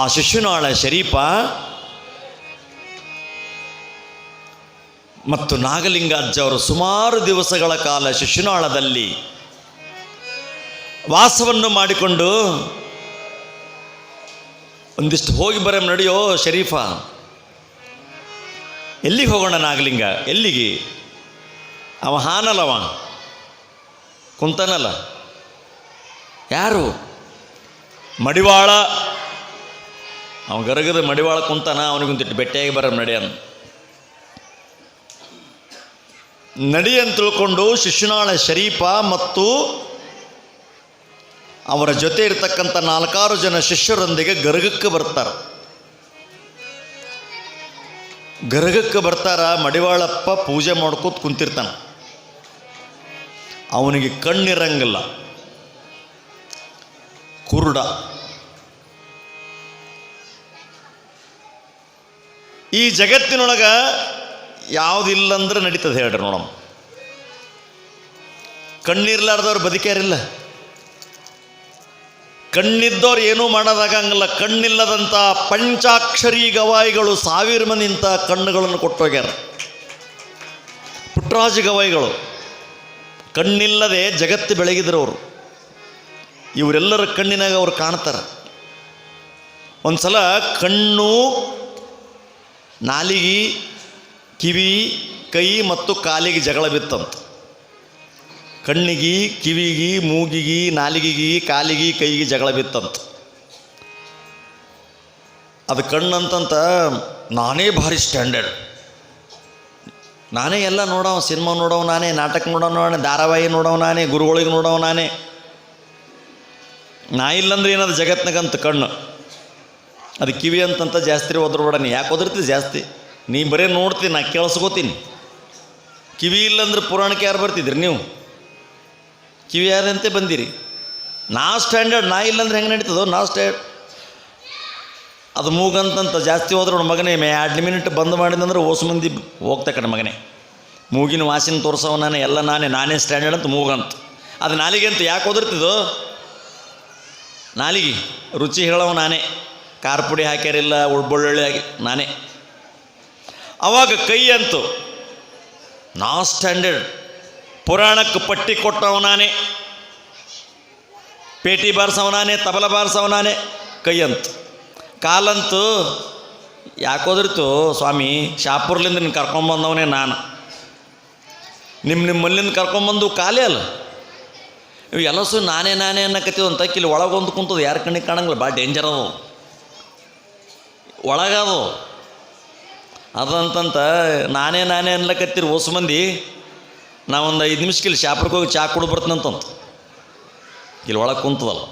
ಆ ಶಿಶುನಾಳ ಶರೀಫ ಮತ್ತು ನಾಗಲಿಂಗಾರ್ಜವರು ಸುಮಾರು ದಿವಸಗಳ ಕಾಲ ಶಿಶುನಾಳದಲ್ಲಿ ವಾಸವನ್ನು ಮಾಡಿಕೊಂಡು ಒಂದಿಷ್ಟು ಹೋಗಿ ಬರೋ ನಡೆಯೋ ಶರೀಫ. ಎಲ್ಲಿಗೆ ಹೋಗೋಣ ನಾಗಲಿಂಗ? ಎಲ್ಲಿಗೆ? ಅವ ಹಾನಲ್ಲವ? ಕುಂತನಲ್ಲ? ಯಾರು? ಮಡಿವಾಳ ಅವ ಗರಗದ ಮಡಿವಾಳ ಕುಂತಾನ ಅವನಿಗೊಂದಿಟ್ಟು ಬೆಟ್ಟಿಯಾಗಿ ಬರ ನಡಿ ಅಂತ ತಿಳ್ಕೊಂಡು ಶಿಶುನಾಳ ಶರೀಫ ಮತ್ತು ಅವರ ಜೊತೆ ಇರತಕ್ಕಂಥ ನಾಲ್ಕಾರು ಜನ ಶಿಷ್ಯರೊಂದಿಗೆ ಗರಗಕ್ಕೆ ಬರ್ತಾರೆ. ಗರಗಕ್ಕೆ ಬರ್ತಾರ, ಮಡಿವಾಳಪ್ಪ ಪೂಜೆ ಮಾಡ್ಕೋತ ಕುಂತಿರ್ತಾನೆ. ಅವನಿಗೆ ಕಣ್ಣಿರಂಗಿಲ್ಲ. ಕುರುಡ. ಈ ಜಗತ್ತಿನೊಳಗ ಯಾವುದಿಲ್ಲಂದ್ರೆ ನಡೀತದೆ ಹೇಳ್ರಿ ನೋಡಮ್ಮ. ಕಣ್ಣಿರ್ಲಾರ್ದವ್ರು ಬದುಕ್ಯಾರಿಲ್ಲ. ಕಣ್ಣಿದ್ದವ್ರು ಏನೂ ಮಾಡೋದಾಗಂಗಿಲ್ಲ. ಕಣ್ಣಿಲ್ಲದಂಥ ಪಂಚಾಕ್ಷರಿ ಗವಾಯಿಗಳು ಸಾವಿರ ಇಂಥ ಕಣ್ಣುಗಳನ್ನು ಕೊಟ್ಟೋಗ್ಯಾರ. ಪುಟ್ಟರಾಜ ಗವಾಯಿಗಳು. ಕಣ್ಣಿಲ್ಲದೆ ಜಗತ್ತು ಬೆಳಗಿದ್ರವರು ಇವರೆಲ್ಲರ ಕಣ್ಣಿನಾಗ ಅವ್ರು ಕಾಣ್ತಾರೆ. ಒಂದು ಸಲ ಕಣ್ಣು ನಾಲಿಗೆ, ಕಿವಿ, ಕೈ ಮತ್ತು ಕಾಲಿಗೆ ಜಗಳ ಬಿತ್ತಂತ. ಕಣ್ಣಿಗೆ, ಕಿವಿಗೆ, ಮೂಗಿಗೆ, ನಾಲಿಗೆಗೆ, ಕಾಲಿಗೆ, ಕೈಗೆ ಜಗಳ ಬಿತ್ತಂತ. ಅದು ಕಣ್ಣಂತಂತ ನಾನೇ ಭಾರಿ ಸ್ಟ್ಯಾಂಡರ್ಡ್ ನಾನೇ ಎಲ್ಲ ನೋಡವ, ಸಿನಿಮಾ ನೋಡವ ನಾನೇ, ನಾಟಕ ನೋಡವ ನಾನೇ, ಧಾರಾವಾಹಿ ನೋಡವ ನಾನೇ, ಗುರುಗಳಿಗೆ ನೋಡವ ನಾನೇ. ನಾ ಇಲ್ಲಂದ್ರೆ ಏನದು ಜಗತ್ನಾಗಂತ ಕಣ್ಣು. ಅದು ಕಿವಿ ಅಂತಂತ ಜಾಸ್ತಿ ಒದ್ರ ನೀ ಯಾಕೆ ಒದರ್ತಿ ಜಾಸ್ತಿ? ನೀ ಬರೀ ನೋಡ್ತೀನಿ ನಾ ಕೇಳಿಸ್ಕೋತೀನಿ. ಕಿವಿ ಇಲ್ಲಂದ್ರೆ ಪುರಾಣಕ್ಕೆ ಯಾರು ಬರ್ತಿದ್ರಿ ನೀವು? ಕಿವಿ ಯಾರಂತೆ ಬಂದಿರಿ? ನಾ ಸ್ಟ್ಯಾಂಡರ್ಡ್ ನಾ ಇಲ್ಲಂದ್ರೆ ಹೆಂಗೆ ನಡೀತದೋ? ನಾ ಸ್ಟ್ಯಾಂಡ್ ಅದು ಮೂಗಂತಂತ ಜಾಸ್ತಿ ಹೋದ್ರೆ ಅವ್ನ ಮಗನೇ, ಮೇ ಎರಡು ಮಿನಿಟ್ ಬಂದ್ ಮಾಡಿದಂದ್ರೆ ಓಸು ಮಂದಿ ಹೋಗ್ತಾ ಕಣ ಮಗನೇ. ಮೂಗಿನ ವಾಸಿನ ತೋರಿಸವ ನಾನೇ, ಎಲ್ಲ ನಾನೇ ನಾನೇ ಸ್ಟ್ಯಾಂಡರ್ಡ್ ಅಂತ ಮೂಗಂತ ಅದು ನಾಲಿಗೆ ಅಂತ ಯಾಕೆ ಓದಿರ್ತಿದ್ದು ನಾಲಿಗೆ, ರುಚಿ ಹೇಳವ ನಾನೇ. ಖಾರ ಪುಡಿ ಹಾಕ್ಯಾರಿಲ್ಲ ಬೆಳ್ಳುಳ್ಳಿ ಹಾಕಿ, ನಾನೇ. ಅವಾಗ ಕೈ ಅಂತು, ನಾ ಸ್ಟ್ಯಾಂಡರ್ಡ್ ಪುರಾಣಕ್ಕೆ ಪಟ್ಟಿ ಕೊಟ್ಟವ ನಾನೇ. ಪೇಟಿ ಬಾರಿಸವ ನಾನೇ, ತಬಲ ಬಾರಿಸವ ನಾನೇ, ಕೈ ಅಂತು. ಕಾಲಂತೂ ಯಾಕೋದ್ರಿತು ಸ್ವಾಮಿ, ಶಾಪುರ್ಲಿಂದ ನೀನು ಕರ್ಕೊಂಬಂದವನೇ ನಾನು. ನಿಮ್ಮ ನಿಮ್ಮಲ್ಲಿಂದ ಕರ್ಕೊಂಬಂದು ಕಾಲೇ ಅಲ್ಲ? ಇವು ಎಲ್ಲಸು ನಾನೇ ನಾನೇ ಅನ್ನಕತ್ತೀವಿ ಅಂತ ಇಲ್ಲಿ ಒಳಗೊಂದು ಕುಂತದ ಯಾರ ಕಣ್ಣಿಗೆ ಕಾಣಂಗಿಲ್ಲ, ಭಾಳ ಡೇಂಜರ್ ಅದು ಒಳಗದು ಅದಂತಂತ ನಾನೇ ನಾನೇ ಅನ್ಲಕತ್ತೀರಿ ಹೊಸ ಮಂದಿ. ನಾವೊಂದು ಐದು ನಿಮಿಷಕ್ಕೆ ಇಲ್ಲಿ ಶಾಪುರಕ್ಕೆ ಹೋಗಿ ಚಾ ಕುಡಿದು ಬರ್ತನಂತಂತ ಇಲ್ಲಿ ಒಳಗೆ ಕುಂತದಲ್ಲ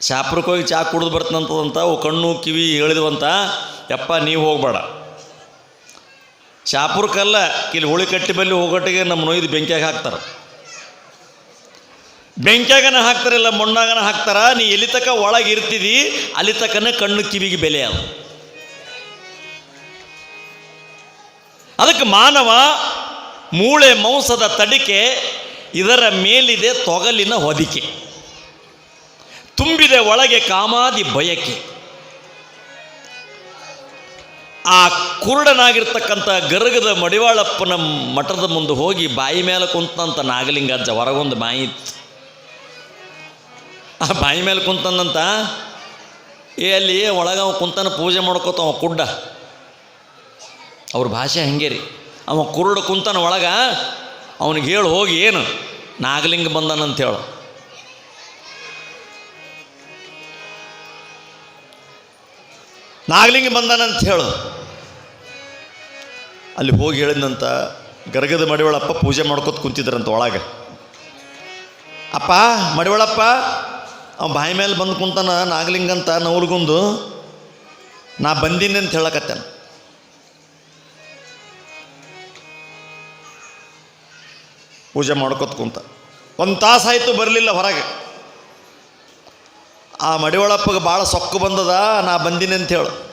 ಶಾಪುರಕ್ಕೆ ಹೋಗಿ ಚಾ ಕುಡ್ದು ಬರ್ತನಂತದಂತ ಅವು ಕಣ್ಣು, ಕಿವಿ ಹೇಳಿದ್ವಂತ, ಯಪ್ಪ ನೀವು ಹೋಗಬೇಡ. ಶಾಪುರಕ್ಕಲ್ಲ, ಇಲ್ಲಿ ಹುಳಿ ಕಟ್ಟಿ ಬಲ್ಲಿ ಹೋಗೋಟ್ಟಿಗೆ ನಮ್ಮ ನೊಯ್ದು ಬೆಂಕಿಯಾಗಿ ಹಾಕ್ತಾರೆ. ಬೆಂಕಿಯಾಗನ ಹಾಕ್ತಾರಿಲ್ಲ, ಮಣ್ಣಾಗನ ಹಾಕ್ತಾರ, ನೀ ಎಲ್ಲಿ ತಕ ಒಳಗೆ ಇರ್ತಿದಿ, ಅಲ್ಲಿ ತಕನೇ ಕಣ್ಣು ಕಿವಿಗೆ ಬೆಲೆ ಅದು. ಅದಕ್ಕೆ ಮಾನವ ಮೂಳೆ ಮಾಂಸದ ತಡಿಕೆ ಇದರ ಮೇಲಿದೆ ತೊಗಲಿನ ಹೊದಿಕೆ. ತುಂಬಿದೆ ಒಳಗೆ ಕಾಮಾದಿ ಬಯಕೆ. ಆ ಕುರುಡನಾಗಿರ್ತಕ್ಕಂಥ ಗರಗದ ಮಡಿವಾಳಪ್ಪನ ಮಠದ ಮುಂದೆ ಹೋಗಿ ಬಾಯಿ ಮೇಲೆ ಕುಂತಂತ ನಾಗಲಿಂಗಜ್ಜ, ಹೊರಗೊಂದು ಇತ್ತು ಆ ಬಾಯಿ ಮೇಲೆ ಕುಂತಂದಂತ, ಏ ಅಲ್ಲಿ ಒಳಗೆ ಅವ ಕುಂತನ ಪೂಜೆ ಮಾಡ್ಕೋತ ಅವ ಕುಡ್ಡ. ಅವ್ರ ಭಾಷೆ ಹಂಗೆ ರೀ. ಅವ ಕುರುಡು ಕುಂತನ ಒಳಗ ಅವನಿಗೆ ಹೇಳು, ಹೋಗಿ ಏನು? ನಾಗಲಿಂಗ ಬಂದನಂತ ಹೇಳು ನಾಗಲಿಂಗ ಬಂದನಂತ ಹೇಳು ಅಲ್ಲಿ ಹೋಗಿ ಹೇಳಿದಂತ ಗರಗದ ಮಡಿವಳಪ್ಪ ಪೂಜೆ ಮಾಡ್ಕೋತ ಕುಂತಿದ್ರಂತ ಒಳಗೆ. ಅಪ್ಪ, ಮಡಿವಳಪ್ಪ ಅವ ಬಾಯಿ ಮೇಲೆ ಬಂದು ಕುಂತಾನ ನಾಗಲಿಂಗಂತ ನವ್ರಿಗೊಂದು ನಾ ಬಂದೀನಿ ಅಂತ ಹೇಳಕತ್ತೇನೆ. ಪೂಜೆ ಮಾಡ್ಕೊತ ಕುಂತ. ಒಂದು ತಾಸು ಆಯಿತು ಬರಲಿಲ್ಲ ಹೊರಗೆ. ಆ ಮಡಿವಳಪ್ಪಗೆ ಭಾಳ ಸೊಕ್ಕು ಬಂದದ, ನಾ ಬಂದೀನಿ ಅಂತ ಹೇಳು.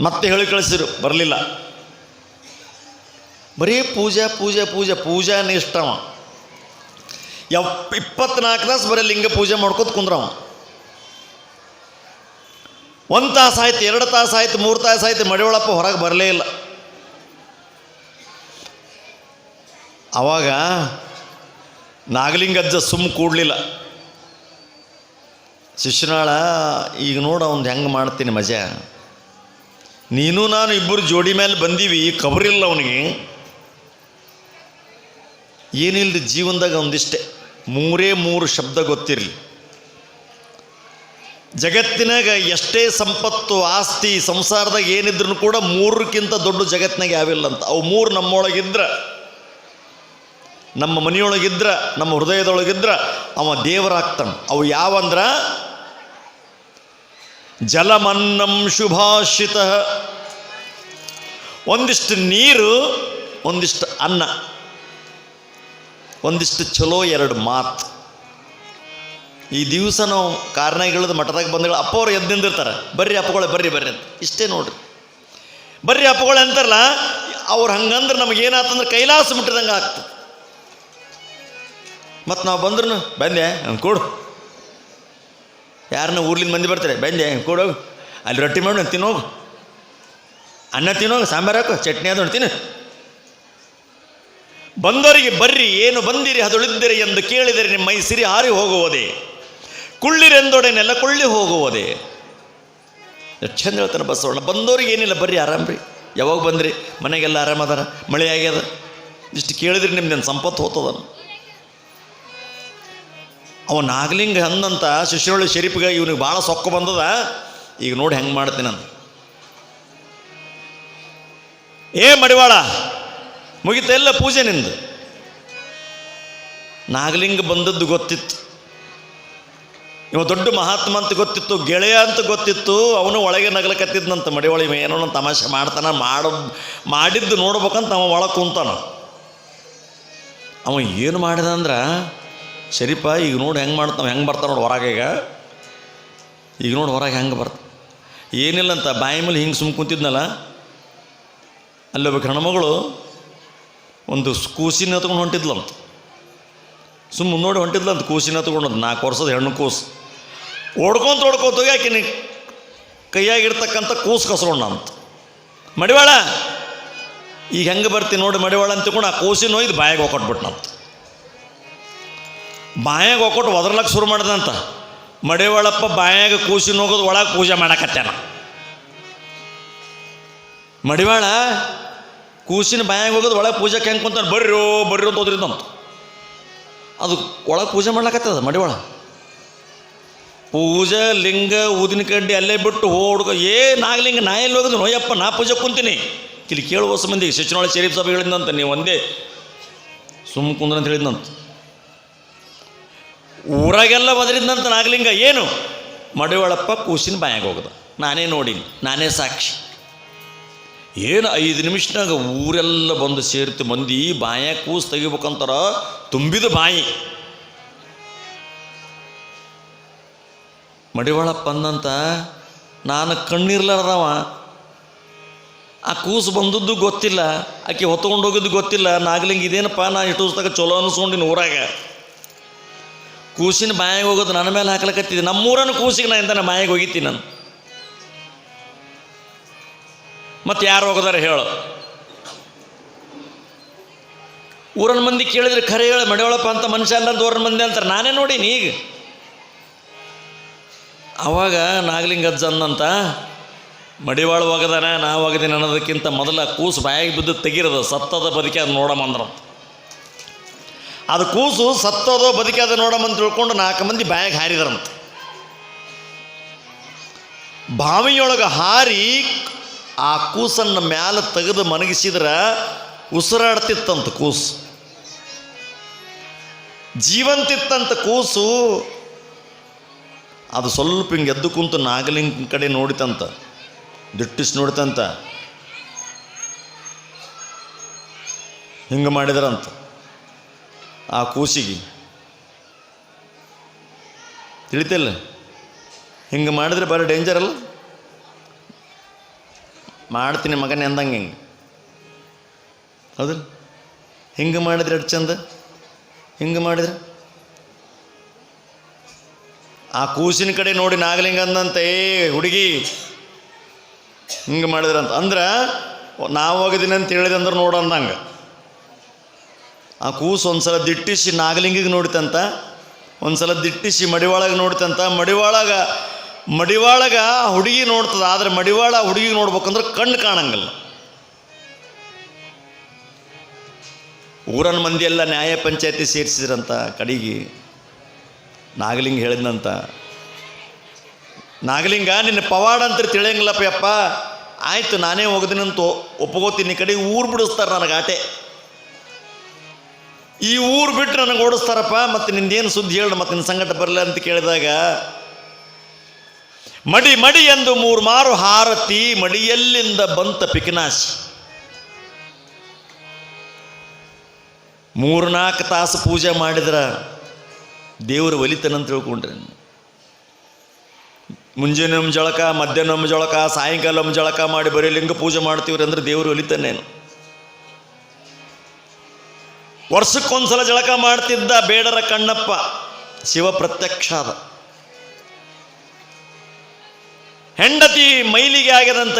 ಮತ್ತೆ ಹೇಳಿ ಕಳಿಸಿರು ಬರಲಿಲ್ಲ. ಬರೀ ಪೂಜೆ ಪೂಜೆ ಪೂಜೆ, ಪೂಜಾನೇ ಇಷ್ಟವ ಯಪ್ ಇಪ್ಪತ್ನಾಲ್ಕು ತಾಸು ಬರೀ ಲಿಂಗ ಪೂಜೆ ಮಾಡ್ಕೋತ ಕುಂದ್ರವ ಒಂದು ತಾಸು ಆಯ್ತು, ಎರಡು ತಾಸು ಆಯ್ತು, ಮೂರು ತಾಸು ಆಯ್ತು, ಮಡಿವಳಪ್ಪ ಹೊರಗೆ ಬರಲೇ ಇಲ್ಲ. ಅವಾಗ ನಾಗಲಿಂಗಜ್ಜ ಸುಮ್ಮ ಕೂಡಲಿಲ್ಲ. ಶಿಶುನಾಳ ಈಗ ನೋಡು ಅವ್ನು ಹೆಂಗೆ ಮಾಡ್ತೀನಿ ಮಜಾ. ನೀನು ನಾನು ಇಬ್ಬರು ಜೋಡಿ ಮೇಲೆ ಬಂದೀವಿ, ಕಬರಿಲ್ಲ ಅವನಿಗೆ. ಏನಿಲ್ಲದ ಜೀವನದಾಗ ಒಂದಿಷ್ಟೇ. ಮೂರೇ ಮೂರು ಶಬ್ದ ಗೊತ್ತಿರಲಿ. ಜಗತ್ತಿನಾಗ ಎಷ್ಟೇ ಸಂಪತ್ತು, ಆಸ್ತಿ, ಸಂಸಾರದಾಗ ಏನಿದ್ರು ಕೂಡ ಮೂರಕ್ಕಿಂತ ದೊಡ್ಡ ಜಗತ್ತಿನಾಗ ಯಾವಿಲ್ಲ ಅಂತ. ಅವು ಮೂರು ನಮ್ಮೊಳಗಿದ್ರ, ನಮ್ಮ ಮನೆಯೊಳಗಿದ್ರ, ನಮ್ಮ ಹೃದಯದೊಳಗಿದ್ರ ಅವ ದೇವರಾಗ್ತಾನ. ಅವು ಯಾವಂದ್ರ? ಜಲಮನ್ನಂ ಶುಭಾಷಿತ ಒಂದಿಷ್ಟು ನೀರು, ಒಂದಿಷ್ಟು ಅನ್ನ. ಒಂದಿಷ್ಟು ಚಲೋ ಎರಡು ಮಾತು. ಈ ದಿವಸ ನಾವು ಕಾರ್ನಾಗಿಳಿದು ಮಠದಾಗ ಬಂದ ಅಪ್ಪ ಅವ್ರು ಎದ್ದು ನಿಂದಿರ್ತಾರೆ. ಬರ್ರಿ ಅಪ್ಪಗಳೇ, ಬರ್ರಿ ಬರ್ರಿ ಅಂತ. ಇಷ್ಟೇ ನೋಡ್ರಿ. ಬರ್ರಿ ಅಪ್ಪಗಳೇ ಅಂತಾರಲ್ಲ, ಅವ್ರು ಹಂಗಂದ್ರೆ ನಮಗೇನಾತಂದ್ರೆ ಕೈಲಾಸ ಮುಟ್ಟಿದಂಗೆ ಆಗ್ತದೆ. ಮತ್ತು ನಾವು ಬಂದ್ರು ಬಂದೆ ಹಂಗೆ ಕೊಡು. ಯಾರನ್ನ ಊರ್ಲಿಂದ ಮಂದಿ ಬರ್ತಾರೆ, ಬಂದೆ ಕೊಡು ಅಲ್ಲಿ ರೊಟ್ಟಿ ಮಾಡಿ ತಿನ್ನೋಗು ಅನ್ನ ತಿನ್ನೋಗು ಸಾಂಬಾರು ಹಾಕು, ಚಟ್ನಿ ಅದು ತಿನ್ನು. ಬಂದವರಿಗೆ ಬರ್ರಿ, ಏನು ಬಂದಿರಿ ಅದುಳಿದ್ದಿರಿ ಎಂದು ಕೇಳಿದರೆ ನಿಮ್ಮ ಮೈ ಸಿರಿ ಹಾರಿ ಹೋಗುವುದೇ? ಕುಳ್ಳಿರೆಂದೊಡನೆಲ್ಲ ಕುಳ್ಳಿ ಹೋಗುವುದೇ? ಎಷ್ಟು ಚಂದ ಹೇಳ್ತಾನೆ ಬಸವಣ್ಣ, ಬಂದವ್ರಿಗೆ ಏನಿಲ್ಲ, ಬರ್ರಿ, ಆರಾಮ್ ರೀ. ಯಾವಾಗ ಬಂದ್ರಿ? ಮನೆಗೆಲ್ಲ ಆರಾಮದಾರ ಮಳೆ ಆಗ್ಯದ? ಇಷ್ಟು ಕೇಳಿದ್ರೆ ನಿಮ್ದೇನು ಸಂಪತ್ತು ಹೋತದ ಅವ ನಾಗಲಿಂಗ ಅಂದಂತ ಶಿಶುರಳ್ಳಿ ಶರೀಫ್ಗೆ ಇವನಿಗೆ ಭಾಳ ಸೊಕ್ಕು ಬಂದದ. ಈಗ ನೋಡಿ ಹೆಂಗೆ ಮಾಡ್ತೀನಿ ನಾನು. ಏ ಮಡಿವಾಳ ಮುಗಿತ ಎಲ್ಲ ಪೂಜೆ ನಿಂದು. ನಾಗಲಿಂಗ ಬಂದದ್ದು ಗೊತ್ತಿತ್ತು. ಇವ ದೊಡ್ಡ ಮಹಾತ್ಮ ಅಂತ ಗೊತ್ತಿತ್ತು, ಗೆಳೆಯ ಅಂತ ಗೊತ್ತಿತ್ತು, ಅವನು ಒಳಗೆ ನಗಲಕತ್ತಿದ್ನಂತ ಮಡಿವಳಿ ಏನೋ ತಮಾಷೆ ಮಾಡ್ತಾನ, ಮಾಡ, ಮಾಡಿದ್ದು ನೋಡ್ಬೇಕಂತ ಅವ ಒಳಗೆ ಕುಂತಾನ. ಅವ ಏನು ಮಾಡಿದ ಅಂದ್ರೆ ಶರೀಫ ಈಗ ನೋಡಿ ಹೆಂಗೆ ಮಾಡ್ತಾವ ಹೆಂಗೆ ಬರ್ತಾನೆ ನೋಡಿ ಹೊರಗೆ ಈಗ. ಈಗ ನೋಡಿ ಹೊರಗೆ ಹೆಂಗೆ ಬರ್ತ ಏನಿಲ್ಲ ಅಂತ ಬಾಯಿ ಮೇಲೆ ಹಿಂಗೆ ಸುಮ್ ಕುಂತಿದ್ನಲ್ಲ, ಅಲ್ಲೊಬ್ಬ ಹೆಣ್ಮಗಳು ಒಂದು ಕೂಸಿನ ತಗೊಂಡು ಹೊಂಟಿದ್ಲಂತ. ಸುಮ್ಮನೆ ನೋಡಿ ಹೊಂಟಿದ್ಲಂತ, ಕೂಸಿನ ಹತ್ಕೊಂಡು ನಾಲ್ಕು ವರ್ಷದ ಹೆಣ್ಣು ಕೂಸು. ಓಡ್ಕೊಂತ ಓಡ್ಕೊಂತ ಹೋಗಿ ಆಕಿನ ಕೈಯಾಗಿರ್ತಕ್ಕಂಥ ಕೂಸು ಕಸ್ಕೊಂಡ ಅಂತ ಮಡಿವಾಳ, ಈಗ ಹೆಂಗೆ ಬರ್ತೀನಿ ನೋಡಿ ಮಡಿವಾಳ ಅಂತ ತಿಳ್ಕೊಂಡು ಆ ಕೂಸಿನ ಒಯ್ದು ಒಕ್ಕೊಟ್ಬಿಟ್ಟು ಹೋಗ್ಕೊಟ್ಬಿಟ್ನಂತ ಬಾಯಾಗ ಹೋಗ್ಕೊಟ್ಟು ಒದರ್ಲಕ್ಕೆ ಶುರು ಮಾಡಿದಂತ. ಮಡಿವಾಳಪ್ಪ ಬಾಯಾಗ ಕೂಸಿನ ಹೋಗೋದು ಒಳಗೆ ಪೂಜೆ ಮಾಡಕತ್ತೇನ ಮಡಿವಾಳ ಕೂಸಿನ ಬಾಯಾಗ ಹೋಗೋದು ಒಳಗೆ ಪೂಜೆಗೆ ಹೆಂಗೆ ಕುಂತಾನೆ? ಬರ್ರೋ, ಬರ್ರಿ ಅಂತ ಹೋದ್ರಿದಂತ ಅದು ಒಳಗೆ ಪೂಜೆ ಮಾಡ್ಲಕತ್ತದ ಮಡಿವಾಳ ಪೂಜೆ, ಲಿಂಗ, ಊದಿನ ಕಡ್ಡಿ ಅಲ್ಲೇ ಬಿಟ್ಟು ಓಡ್ಕೊ ಏ ನಾಗಲಿಂಗ ನಾ ಎಲ್ಲಿ ಹೋಗೋದು ನೋಯಪ್ಪ, ನಾ ಪೂಜೆ ಕುಂತೀನಿ. ಇಲ್ಲಿ ಕೇಳುವ ಹೊಸ ಮಂದಿ ಶಿಕ್ಷಣೊಳ ಶರೀಫ್ ಸಭೆ ಅಂತ ನೀವು ಒಂದೇ ಸುಮ್ಮ ಕುಂದ್ರ ಅಂತ ಹೇಳಿದ್ನಂತ. ಊರಾಗೆಲ್ಲ ಒದರಿದ್ನಂತ ನಾಗಲಿಂಗ ಏನು? ಮಡಿವಳಪ್ಪ ಕೂಸಿನ ಬಾಯಾಗ ಹೋಗದ. ನಾನೇ ನೋಡೀನಿ, ನಾನೇ ಸಾಕ್ಷಿ. ಏನು ಐದು ನಿಮಿಷನಾಗ ಊರೆಲ್ಲ ಬಂದು ಸೇರ್ತಿ ಮಂದಿ ಬಾಯ ಕೂಸು ತೆಗಿಬೇಕಂತಾರ, ತುಂಬಿದ ಬಾಯಿ. ಮಡಿವಾಳಪ್ಪ ಅಂದಂತ, ನಾನು ಕಣ್ಣಿರ್ಲಾರ್ದವ. ಆ ಕೂಸು ಬಂದದ್ದು ಗೊತ್ತಿಲ್ಲ, ಆಕೆ ಹೊತ್ಕೊಂಡು ಹೋಗಿದ್ದು ಗೊತ್ತಿಲ್ಲ, ನಾಗಲಿಂಗ ಇದೇನಪ್ಪ, ನಾ ಇಷ್ಟು ದಿವಸದಾಗ ಚಲೋ ಅನಿಸ್ಕೊಂಡಿನ ಊರಾಗ. ಕೂಸಿನ ಬಾಯಿಗೆ ಹೋಗೋದು ನನ್ನ ಮೇಲೆ ಹಾಕ್ಲಕತ್ತಿದ್ದೆ. ನಮ್ಮೂರನ್ನು ಕೂಸಿಗೆ ನಾ ಇಂದ ಬಾಯಿಗೆ ಹೋಗಿತ್ತೀನಿ ನಾನು. ಮತ್ತು ಯಾರು ಹೋಗದಾರ ಹೇಳು. ಊರನ ಮಂದಿ ಕೇಳಿದ್ರೆ ಖರೆ ಹೇಳು ಮಡಿಯೋಳಪ್ಪ ಅಂತ ಮನುಷ್ಯ ಅಲ್ಲ ಅಂತ ಊರನ ಮಂದಿ ಅಂತಾರೆ. ನಾನೇ ನೋಡೀನಿ ಈಗ. ಅವಾಗ ನಾಗಲಿಂಗ ಅಜ್ಜನ್ನಂತ ಅಂದಂತ ಮಡಿವಾಳ ಒಗದಾನ ನಾ ಹೋಗದೀನಿ ಅನ್ನೋದಕ್ಕಿಂತ ಮೊದಲ ಕೂಸು ಬಾಯಾಗಿ ಬಿದ್ದು ತೆಗಿರೋದು, ಸತ್ತದ ಬದುಕಿ ಅದು ನೋಡಮಂದ್ರಂತ ಅದು ಕೂಸು ಸತ್ತೋದೋ ಬದುಕಿ ನೋಡಮಂತ ತಿಳ್ಕೊಂಡು ನಾಲ್ಕು ಮಂದಿ ಬಾಯಿಗೆ ಹಾರಿದ್ರಂತ. ಬಾವಿಯೊಳಗೆ ಹಾರಿ ಆ ಕೂಸನ್ನು ಮ್ಯಾಲೆ ತೆಗೆದು ಮನಗಿಸಿದ್ರೆ ಉಸಿರಾಡ್ತಿತ್ತಂತ ಕೂಸು. ಜೀವಂತಿತ್ತಂತ ಕೂಸು. ಅದು ಸ್ವಲ್ಪ ಹಿಂಗೆ ಎದ್ದು ಕುಂತು ನಾಗಲಿಂಗ ಕಡೆ ನೋಡಿತಂತ. ದಿಟ್ಟಿಸಿ ನೋಡಿತಂತ. ಹಿಂಗೆ ಮಾಡಿದ್ರಂತ. ಆ ಕೂಸಿಗೆ. ತಿಳಿತಿಲ್ಲ. ಹಿಂಗೆ ಮಾಡಿದ್ರೆ ಭಾರಿ ಡೇಂಜರ್ ಅಲ್ಲ? ಮಾಡ್ತೀನಿ ಮಗನೇ ಅಂದಂಗೆ ಹಿಂಗೆ. ಹೌದಲ್ಲ? ಹಿಂಗೆ ಮಾಡಿದ್ರೆ ಎಷ್ಟು ಚಂದ? ಹಿಂಗೆ ಮಾಡಿದ್ರೆ? ಆ ಕೂಸಿನ ಕಡೆ ನೋಡಿ ನಾಗಲಿಂಗ ಅಂದಂತೆ, ಏ, ಹುಡುಗಿ, ಹಿಂಗೆ ಅಂತ. ಅಂದ್ರೆ, ನಾವು ಹೋಗಿದ್ದೀನಿ ಅಂತ ಹೇಳಿದೆ ಅಂದ್ರೆ ನೋಡಂದಂಗೆ ಆ ಕೂಸು ಒಂದ್ಸಲ ದಿಟ್ಟಿಸಿ ನಾಗಲಿಂಗಿಗೆ ನೋಡಿತಂತ, ಒಂದ್ಸಲ ದಿಟ್ಟಿಸಿ ಮಡಿವಾಳಗೆ ನೋಡಿತಂತ, ಮಡಿವಾಳಗ ಮಡಿವಾಳಗ ಹುಡುಗಿ ನೋಡ್ತದ, ಆದ್ರೆ ಮಡಿವಾಳ ಹುಡುಗಿ ನೋಡ್ಬೇಕಂದ್ರೆ ಕಣ್ಣು ಕಾಣಂಗಿಲ್ಲ. ಊರನ ಮಂದಿ ಎಲ್ಲ ನ್ಯಾಯ ಪಂಚಾಯತಿ ಸೇರಿಸಿದ್ರಂತ ಕಡೆಗೆ. ನಾಗಲಿಂಗ ಹೇಳಿದ್ನಂತ. ನಾಗಲಿಂಗ, ನಿನ್ನ ಪವಾಡ ಅಂತ ತಿಳಿಯಂಗಿಲ್ಲಪ್ಪ ಯಪ್ಪ. ಆಯ್ತು, ನಾನೇ ಹೋಗ್ದಿನಂತ ಒಪ್ಕೋತೀನಿ. ಕಡೆ ಊರು ಬಿಡಿಸ್ತಾರೆ ನನಗೆ ಆಟೆ. ಈ ಊರು ಬಿಟ್ಟು ನನಗೆ ಓಡಿಸ್ತಾರಪ್ಪ, ಮತ್ತೆ ನಿಂದೇನು ಸುದ್ದಿ ಹೇಳ, ಮತ್ತೆ ನಿನ್ನ ಸಂಗಟ ಬರಲ್ಲ ಅಂತ ಕೇಳಿದಾಗ ಮಡಿ ಮಡಿ ಎಂದು ಮೂರು ಮಾರು ಹಾರತಿ ಮಡಿಯಲ್ಲಿಂದ ಬಂತ ಮೂರು ನಾಲ್ಕು ತಾಸು ಪೂಜೆ ಮಾಡಿದ್ರ ದೇವರು ಒಲಿತನಂತ ತಿಳ್ಕೊಂಡ್ರಿ. ಮುಂಜಾನೆ ಒಮ್ಮೆ ಜಳಕ ಮಧ್ಯಾಹ್ನ ಒಮ್ಮೆ ಜಳಕ ಸಾಯಂಕಾಲ ಒಮ್ಮೆ ಜಳಕ ಮಾಡಿ ಬರೀ ಲಿಂಗ ಪೂಜೆ ಮಾಡ್ತೀವ್ರಿ ಅಂದ್ರೆ ದೇವರು ಒಲಿತಾನೇನು ವರ್ಷಕ್ಕೊಂದ್ಸಲ ಜಳಕ ಮಾಡ್ತಿದ್ದ ಬೇಡರ ಕಣ್ಣಪ್ಪ ಶಿವ ಪ್ರತ್ಯಕ್ಷ ಅದ ಹೆಂಡತಿ ಮೈಲಿಗೆ ಆಗದಂತ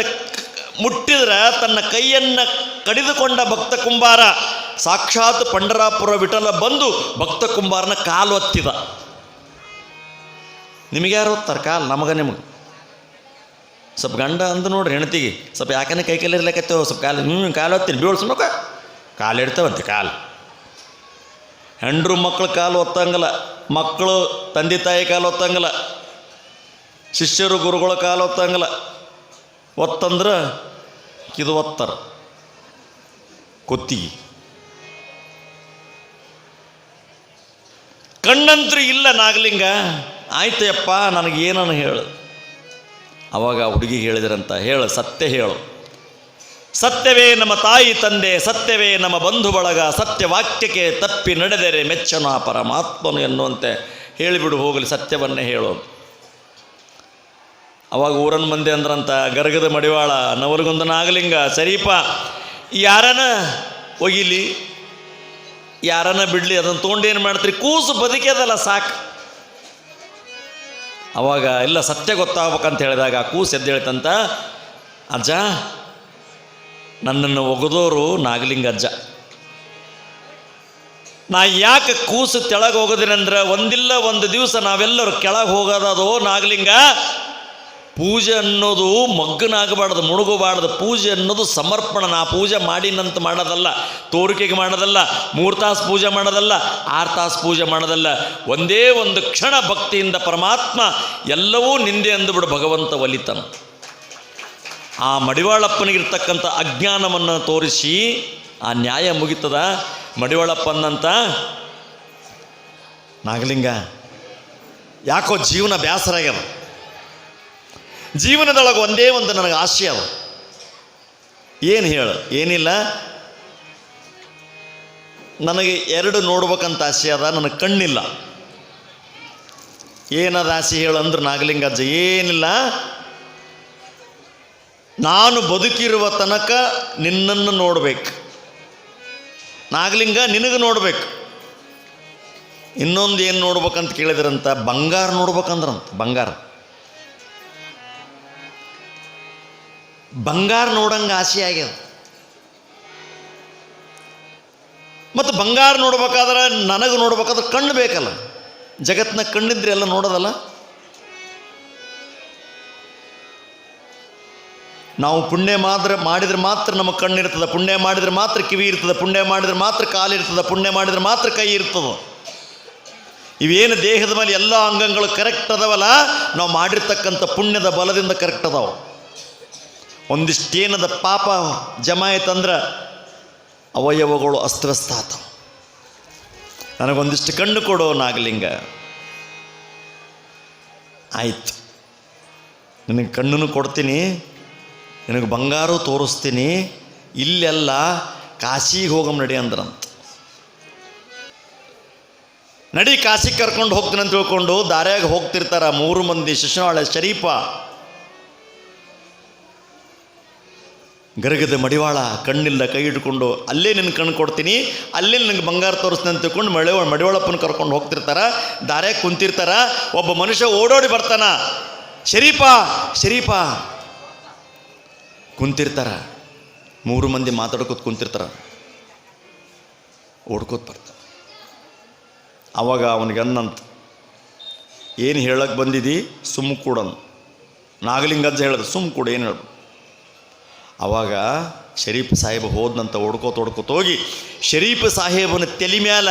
ಮುಟ್ಟಿದ್ರೆ ತನ್ನ ಕೈಯನ್ನು ಕಡಿದುಕೊಂಡ ಭಕ್ತ ಕುಂಬಾರ, ಸಾಕ್ಷಾತ್ ಪಂಡರಾಪುರ ವಿಠಲ ಬಂದು ಭಕ್ತ ಕುಂಬಾರನ ಕಾಲು ಒತ್ತಿದ ನಿಮಗೆ ಯಾರು ಕಾಲು ನಮಗ ನಿಮಗೆ. ಸ್ವಲ್ಪ ಗಂಡ ಅಂದು ನೋಡ್ರಿ ಹೆಣ್ತಿಗೆ ಸ್ವಲ್ಪ ಯಾಕನೆ ಕೈ ಕೈಲಿ ಇರ್ಲಿಕ್ಕತ್ತೇವ ಸ್ವಲ್ಪ ಕಾಲು ಹ್ಞೂ ಕಾಲು ಒತ್ತೀನಿ ನೋಕ ಕಾಲು ಇಡ್ತೇವಂತೆ, ಕಾಲು. ಹೆಂಡ್ರು ಮಕ್ಕಳು ಕಾಲು ಒತ್ತಂಗಲ್ಲ ಮಕ್ಕಳು ತಂದೆ ತಾಯಿ ಕಾಲು ಒತ್ತಂಗಲ್ಲ. ಶಿಷ್ಯರು ಗುರುಗಳ ಕಾಲ ಒತ್ತಂಗಿಲ್ಲ. ಒತ್ತಂದ್ರೆ ಇದು ಒತ್ತರ. ಕೊತ್ತಿಗೆ. ಕಣ್ಣಂತ್ರು ಇಲ್ಲ ನಾಗಲಿಂಗ, ಆಯ್ತಯ್ಯಪ್ಪ ನನಗೇನನ್ನು ಹೇಳು? ಅವಾಗ ಹುಡುಗಿ ಹೇಳಿದ್ರಂತ, ಹೇಳು, ಸತ್ಯ ಹೇಳು. ಸತ್ಯವೇ ನಮ್ಮ ತಾಯಿ ತಂದೆ, ಸತ್ಯವೇ ನಮ್ಮ ಬಂಧು ಬಳಗ, ಸತ್ಯ ವಾಕ್ಯಕ್ಕೆ ತಪ್ಪಿ ನಡೆದರೆ ಮೆಚ್ಚನ ಪರಮಾತ್ಮನು ಎನ್ನುವಂತೆ ಹೇಳಿಬಿಡು, ಹೋಗಲಿ, ಸತ್ಯವನ್ನೇ ಹೇಳು ಅವಾಗ ಊರನ್ ಮಂದಿ ಅಂದ್ರಂತ, ಗರಗದ ಮಡಿವಾಳ ನವರಿಗೊಂದು ನಾಗಲಿಂಗ ಸರಿಪ, ಯಾರನ ಒಗಿಲಿ ಯಾರನ್ನ ಬಿಡಲಿ ಅದನ್ನು ತೊಗೊಂಡು ಏನು ಮಾಡ್ತೀರಿ? ಕೂಸು ಬದುಕ್ಯದಲ್ಲ ಸಾಕು. ಅವಾಗ ಎಲ್ಲ ಸತ್ಯ ಗೊತ್ತಾಗ್ಬೇಕಂತ ಹೇಳಿದಾಗ ಕೂಸು ಎದ್ದೇಳ್ತಂತ, ಅಜ್ಜ, ನನ್ನನ್ನು ಒಗದೋರು ನಾಗಲಿಂಗ ಅಜ್ಜ. ನಾ ಯಾಕೆ ಕೂಸು ತೆಳಗೆ ಹೋಗೋದಿನಂದ್ರೆ, ಒಂದಿಲ್ಲ ಒಂದು ದಿವಸ ನಾವೆಲ್ಲರೂ ಕೆಳಗೆ ಹೋಗೋದದು ನಾಗಲಿಂಗ ಪೂಜೆ ಅನ್ನೋದು ಮಗ್ಗನಾಗಬಾರ್ದು ಮುಳುಗಬಾರ್ದು ಪೂಜೆ ಅನ್ನೋದು ಸಮರ್ಪಣ. ನಾ ಪೂಜೆ ಮಾಡಿನಂತ ಮಾಡೋದಲ್ಲ, ತೋರಿಕೆಗೆ ಮಾಡೋದಲ್ಲ, ಮೂರು ತಾಸು ಪೂಜೆ ಮಾಡೋದಲ್ಲ, ಆರು ತಾಸು ಪೂಜೆ ಮಾಡೋದಲ್ಲ. ಒಂದೇ ಒಂದು ಕ್ಷಣ ಭಕ್ತಿಯಿಂದ ಪರಮಾತ್ಮ ಎಲ್ಲವೂ ನಿಂದೆ ಅಂದುಬಿಡು ಭಗವಂತ ಒಲಿತನ. ಆ ಮಡಿವಾಳಪ್ಪನಿಗಿರ್ತಕ್ಕಂಥ ಅಜ್ಞಾನವನ್ನು ತೋರಿಸಿ, ಆ ನ್ಯಾಯ ಮುಗಿತದ? ಮಡಿವಾಳಪ್ಪನಂತ, ನಾಗಲಿಂಗ, ಯಾಕೋ ಜೀವನ ಬೇಸರ ಆಗ್ಯದ ಜೀವನದೊಳಗೆ ಒಂದೇ ಒಂದು ನನಗೆ ಆಸೆ ಅವ ಏನು ಹೇಳು? ಏನಿಲ್ಲ? ನನಗೆ ಎರಡು ನೋಡ್ಬೇಕಂತ ಆಸೆ ಅದ ನನಗೆ ಕಣ್ಣಿಲ್ಲ. ಏನದ ಆಸೆ ಹೇಳು ಅಂದ್ರೆ ನಾಗಲಿಂಗ ಅಜ್ಜ ಏನಿಲ್ಲ? ನಾನು ಬದುಕಿರುವ ತನಕ ನಿನ್ನನ್ನು ನೋಡ್ಬೇಕು. ನಾಗಲಿಂಗ, ನಿನಗೆ ನೋಡ್ಬೇಕು. ಇನ್ನೊಂದು ಏನು ನೋಡ್ಬೇಕಂತ ಕೇಳಿದ್ರಂತ? ಬಂಗಾರ ನೋಡ್ಬೇಕಂದ್ರಂತ, ಬಂಗಾರ. ಬಂಗಾರ ನೋಡಂಗೆ ಆಸೆ ಆಗ್ಯದ. ಮತ್ತು ಬಂಗಾರ ನೋಡ್ಬೇಕಾದ್ರೆ ನನಗೆ ನೋಡ್ಬೇಕಾದ್ರೆ ಕಣ್ಣು ಬೇಕಲ್ಲ. ಜಗತ್ತಿನ ಕಣ್ಣಿದ್ರೆ ಎಲ್ಲ ನೋಡೋದಲ್ಲ. ನಾವು ಪುಣ್ಯ ಮಾತ್ರ ಮಾಡಿದ್ರೆ ಮಾತ್ರ ನಮ್ಮ ಕಣ್ಣು ಕಣ್ಣಿರ್ತದೆ ಪುಣ್ಯ ಮಾಡಿದ್ರೆ ಮಾತ್ರ ಕಿವಿ ಇರ್ತದೆ, ಪುಣ್ಯ ಮಾಡಿದ್ರೆ ಮಾತ್ರ ಕಾಲು ಕಾಲಿರ್ತದೆ ಪುಣ್ಯ ಮಾಡಿದ್ರೆ ಮಾತ್ರ ಕೈ ಇರ್ತದೆ. ಇವೇನು ದೇಹದ ಮೇಲೆ ಎಲ್ಲ ಅಂಗಗಳು ಕರೆಕ್ಟ್ ಅದಾವಲ್ಲ, ನಾವು ಮಾಡಿರ್ತಕ್ಕಂಥ ಪುಣ್ಯದ ಬಲದಿಂದ ಕರೆಕ್ಟ್ ಅದಾವ. ಒಂದಿಷ್ಟೇನದ ಪಾಪ ಜಮಾಯಿತಂದ್ರೆ ಅವಯವಗಳು ಅಸ್ತವ್ಯಸ್ತ ನನಗೊಂದಿಷ್ಟು ಕಣ್ಣು ಕೊಡೋ ನಾಗಲಿಂಗ ಆಯಿತು. ನಿನಗೆ ಕಣ್ಣನ್ನು ಕೊಡ್ತೀನಿ, ನಿನಗೆ ಬಂಗಾರ ತೋರಿಸ್ತೀನಿ, ಇಲ್ಲೆಲ್ಲ ಕಾಶಿಗೆ ಹೋಗಮ್ ನಡಿ ಅಂದ್ರಂತ. ನಡಿ ಕಾಶಿಗೆ ಕರ್ಕೊಂಡು ಹೋಗ್ತೀನಿ ಅಂತ ತಿಳ್ಕೊಂಡು ದಾರ್ಯಾಗ ಹೋಗ್ತಿರ್ತಾರ ಮೂರು ಮಂದಿ ಶಿಶುನಾಳ ಶರೀಫ. ಗರಗದ ಮಡಿವಾಳ, ಕಣ್ಣಿಲ್ಲ ಕೈ ಹಿಡ್ಕೊಂಡು ಅಲ್ಲೇ ನಿನ್ನ ಕಣ್ಣು ಕೊಡ್ತೀನಿ, ಅಲ್ಲೇ ನಿನಗೆ ಬಂಗಾರ ತೋರಿಸ್ತೀನಿ ಅಂತ ತಿಳ್ಕೊಂಡು ಮಳೆ, ಮಡಿವಾಳಪ್ಪನ ಕರ್ಕೊಂಡು ಹೋಗ್ತಿರ್ತಾರ ದಾರ್ಯಾಗ ಕುಂತಿರ್ತಾರ, ಒಬ್ಬ ಮನುಷ್ಯ ಓಡೋಡಿ ಬರ್ತಾನ. ಶರೀಫ ಶರೀಫ. ಕುಂತಿರ್ತಾರ. ಮೂರು ಮಂದಿ ಮಾತಾಡ್ಕೋತ ಕುಂತಿರ್ತಾರ. ಓಡ್ಕೋತ ಬರ್ತಾನೆ. ಅವಾಗ ಅವನಿಗೆ ಅನ್ನಂತ, ಏನು ಹೇಳಕ್ಕೆ ಬಂದಿದಿ? ಸುಮ್ಮ ಕೂಡನ್. ನಾಗಲಿಂಗಜ್ಜ ಹೇಳಿದ್ರು ಸುಮ್ಮ ಕೂಡ, ಏನು ಹೇಳ ಅವಾಗ ಶರೀಫ್ ಸಾಹೇಬ್ ಹೋದ್ನಂತ ಓಡ್ಕೋತ ಓಡ್ಕೋತ ಹೋಗಿ ಶರೀಫ್ ಸಾಹೇಬನ ತಲೆ ಮ್ಯಾಲ,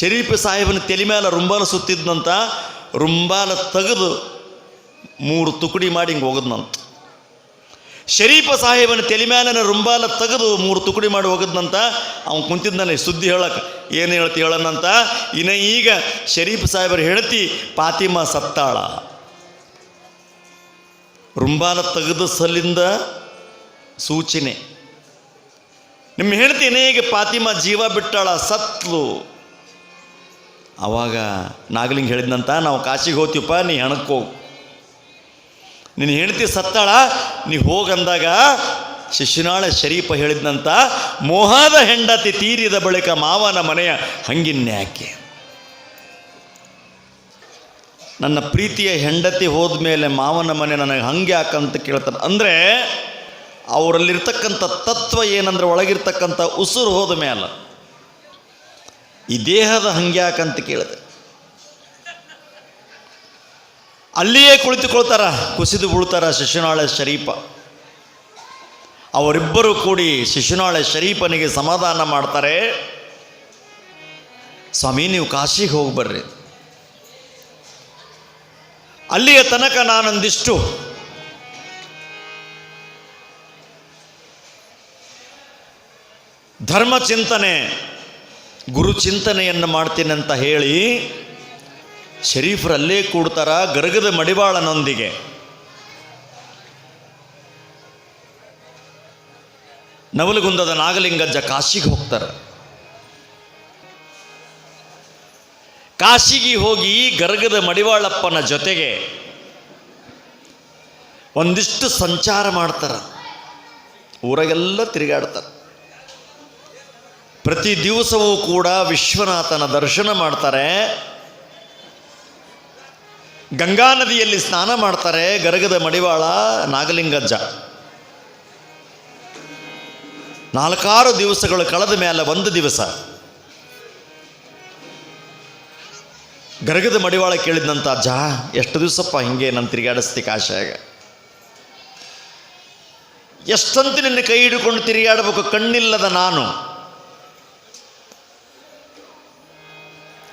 ಶರೀಫ್ ಸಾಹೇಬನ ತಲೆ ಮ್ಯಾಲ ರುಂಬಾಲ ಸುತ್ತಿದ್ನಂತ ರುಂಬಾಲ ತೆಗೆದು ಮೂರು ತುಕಡಿ ಮಾಡಿ ಹಿಂಗೆ ಹೋಗದ್ನಂತ ಶರೀಫ ಸಾಹೇಬನ ತಲೆ ಮ್ಯಾಲನ ರುಂಬಾಲ ತೆಗೆದು ಮೂರು ತುಕಡಿ ಮಾಡಿ ಹೋಗದ್ನಂತ ಅವನು ಕುಂತಿದ್ನಲ್ಲ ಸುದ್ದಿ ಹೇಳಕ್ಕೆ ಏನು ಹೇಳ್ತಿ ಹೇಳನಂತ, ಇನ್ನು ಈಗ ಶರೀಫ್ ಸಾಹೇಬರು ಹೇಳ್ತಿ ಪಾತಿಮಾ ಸತ್ತಾಳ. ರುಂಬಾಲ ತೆಗೆದ ಸಲಿಂದ ಸೂಚನೆ. ನಿಮ್ಮ ಹೇಳ್ತೀನಿ ಈಗ ಪಾತಿಮಾ ಜೀವ ಬಿಟ್ಟಾಳ ಸತ್ಲು. ಅವಾಗ ನಾಗಲಿಂಗ್ ಹೇಳಿದ್ನಂತ, ನಾವು ಕಾಶಿಗೆ ಹೋಗ್ತೀವಪ್ಪ, ನೀ ಹೆಣಕ್ಕೆ ಹೋಗು. ನಿನ್ನ ಹೆಂಡತಿ ಸತ್ತಾಳ, ನೀ ಹೋಗಂದಾಗ ಶಿಶುನಾಳ ಶರೀಫ ಹೇಳಿದ್ನಂತ, ಮೋಹದ ಹೆಂಡತಿ ತೀರಿದ ಬಳಿಕ ಮಾವನ ಮನೆಯ ಹಂಗಿನ್ಯಾಕೆ? ನನ್ನ ಪ್ರೀತಿಯ ಹೆಂಡತಿ ಹೋದ್ಮೇಲೆ ಮಾವನ ಮನೆ ನನಗೆ ಹಂಗೆ ಯಾಕಂತ ಕೇಳ್ತಾರೆ. ಅಂದರೆ ಅವರಲ್ಲಿರ್ತಕ್ಕಂಥ ತತ್ವ ಏನಂದ್ರೆ ಒಳಗಿರ್ತಕ್ಕಂಥ ಉಸುರು ಹೋದ ಮೇಲೆ ಈ ದೇಹದ ಹಂಗ್ಯಾಕಂತ ಕೇಳಿದೆ. ಅಲ್ಲಿಯೇ ಕುಳಿತುಕೊಳ್ತಾರ, ಕುಸಿದು ಬೀಳ್ತಾರ ಶಿಶುನಾಳ ಶರೀಫ ಅವರಿಬ್ಬರು ಕೂಡಿ ಶಿಶುನಾಳ ಶರೀಫನಿಗೆ ಸಮಾಧಾನ ಮಾಡ್ತಾರೆ. ಸ್ವಾಮಿ, ನೀವು ಕಾಶಿಗೆ ಹೋಗಿ ಬರ್ರಿ. ಅಲ್ಲಿಯ ತನಕ ನಾನೊಂದಿಷ್ಟು. ಧರ್ಮ ಚಿಂತನೆ, ಗುರು ಚಿಂತನೆಯನ್ನು ಮಾಡ್ತೀನಿ ಅಂತ ಹೇಳಿ ಶರೀಫರಲ್ಲೇ ಕೂಡ್ತಾರ ಗರಗದ ಮಡಿವಾಳನೊಂದಿಗೆ. ನವಲಗುಂದದ ನಾಗಲಿಂಗಜ್ಜ ಕಾಶಿಗೆ ಹೋಗ್ತಾರೆ. ಕಾಶಿಗೆ ಹೋಗಿ ಗರಗದ ಮಡಿವಾಳಪ್ಪನ ಜೊತೆಗೆ ಒಂದಿಷ್ಟು ಸಂಚಾರ ಮಾಡ್ತಾರೆ. ಊರಾಗೆಲ್ಲ ತಿರುಗಾಡ್ತಾರೆ. ಪ್ರತಿ ದಿವಸವೂ ಕೂಡ ವಿಶ್ವನಾಥನ ದರ್ಶನ ಮಾಡ್ತಾರೆ. ಗಂಗಾ ನದಿಯಲ್ಲಿ ಸ್ನಾನ ಮಾಡ್ತಾರೆ ಗರಗದ ಮಡಿವಾಳ ನಾಗಲಿಂಗಜ್ಜ. ನಾಲ್ಕಾರು ದಿವಸಗಳು ಕಳೆದ ಮೇಲೆ ಒಂದು ದಿವಸ. ಗರಗದ ಮಡಿವಾಳ ಕೇಳಿದ್ನಂತ ಅಜ್ಜ ಎಷ್ಟು ದಿವಸಪ್ಪ ಹಿಂಗೆ ನಾನು ತಿರುಗಾಡಿಸ್ತಿ ಕಾಶಾಗ? ಎಷ್ಟಂತ ನಿನ್ನ ಕೈ ಹಿಡ್ಕೊಂಡು ತಿರುಗಾಡಬೇಕು ಕಣ್ಣಿಲ್ಲದ ನಾನು?